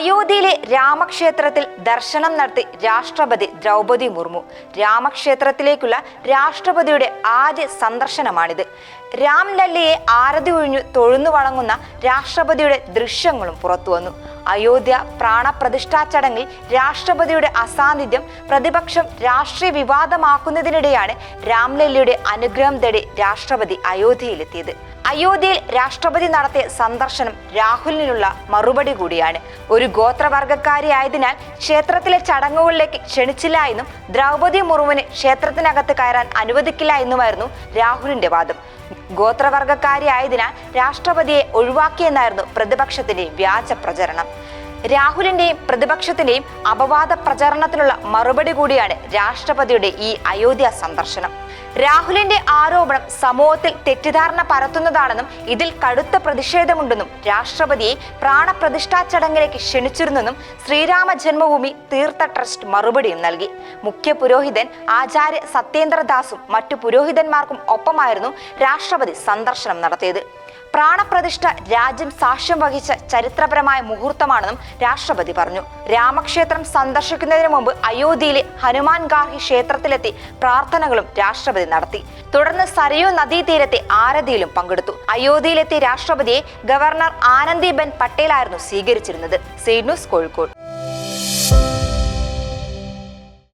അയോധ്യയിലെ രാമക്ഷേത്രത്തിൽ ദർശനം നടത്തി രാഷ്ട്രപതി ദ്രൗപതി മുർമു. രാമക്ഷേത്രത്തിലേക്കുള്ള രാഷ്ട്രപതിയുടെ ആദ്യ സന്ദർശനമാണിത്. രാംലല്ലയെ ആരതി ഒഴിഞ്ഞു തൊഴുന്നു വണങ്ങുന്ന രാഷ്ട്രപതിയുടെ ദൃശ്യങ്ങളും പുറത്തുവന്നു അയോധ്യ പ്രാണപ്രതിഷ്ഠാ ചടങ്ങിൽ രാഷ്ട്രപതിയുടെ അസാന്നിധ്യം പ്രതിപക്ഷം രാഷ്ട്രീയ വിവാദമാക്കുന്നതിനിടെയാണ് രാംലല്ലയുടെ അനുഗ്രഹം തേടി രാഷ്ട്രപതി അയോധ്യയിലെത്തിയത്. അയോധ്യയിൽ രാഷ്ട്രപതി നടത്തിയ സന്ദർശനം രാഹുലിനുള്ള മറുപടി കൂടിയാണ്. ഒരു ഗോത്രവർഗക്കാരിയായതിനാൽ ക്ഷേത്രത്തിലെ ചടങ്ങുകളിലേക്ക് ക്ഷണിച്ചില്ല എന്നും ദ്രൗപദി മുർമുവിന് ക്ഷേത്രത്തിനകത്ത് കയറാൻ അനുവദിക്കില്ല എന്നുമായിരുന്നു രാഹുലിന്റെ വാദം. ഗോത്രവർഗക്കാരിയായതിനാൽ രാഷ്ട്രപതിയെ ഒഴിവാക്കിയെന്നായിരുന്നു പ്രതിപക്ഷത്തിന്റെ വ്യാജ പ്രചരണം. രാഹുലിന്റെയും പ്രതിപക്ഷത്തിന്റെയും അപവാദ പ്രചരണത്തിനുള്ള മറുപടി കൂടിയാണ് രാഷ്ട്രപതിയുടെ ഈ അയോധ്യ സന്ദർശനം. രാഹുലിന്റെ ആരോപണം സമൂഹത്തിൽ തെറ്റിദ്ധാരണ പരത്തുന്നതാണെന്നും ഇതിൽ കടുത്ത പ്രതിഷേധമുണ്ടെന്നും രാഷ്ട്രപതിയെ പ്രാണപ്രതിഷ്ഠാ ചടങ്ങിലേക്ക് ക്ഷണിച്ചിരുന്നെന്നും ശ്രീരാമ ജന്മഭൂമി തീർത്ഥ ട്രസ്റ്റ് മറുപടിയും നൽകി. മുഖ്യ പുരോഹിതൻ ആചാര്യ സത്യേന്ദ്രദാസും മറ്റു പുരോഹിതന്മാർക്കും ഒപ്പമായിരുന്നു രാഷ്ട്രപതി സന്ദർശനം നടത്തിയത്. പ്രാണപ്രതിഷ്ഠ രാജ്യം സാക്ഷ്യം വഹിച്ച ചരിത്രപരമായ മുഹൂർത്തമാണെന്നും രാഷ്ട്രപതി പറഞ്ഞു. രാമക്ഷേത്രം സന്ദർശിക്കുന്നതിന് മുമ്പ് അയോധ്യയിലെ ഹനുമാൻ ഗാർഹി ക്ഷേത്രത്തിലെത്തി പ്രാർത്ഥനകളും രാഷ്ട്രപതി നടത്തി. തുടർന്ന് സരയൂ നദീതീരത്തെ ആരതിയിലും പങ്കെടുത്തു. അയോധ്യയിലെത്തിയ രാഷ്ട്രപതിയെ ഗവർണർ ആനന്ദിബെൻ പട്ടേലായിരുന്നു സ്വീകരിച്ചിരുന്നത്. Seed news Kozhikode.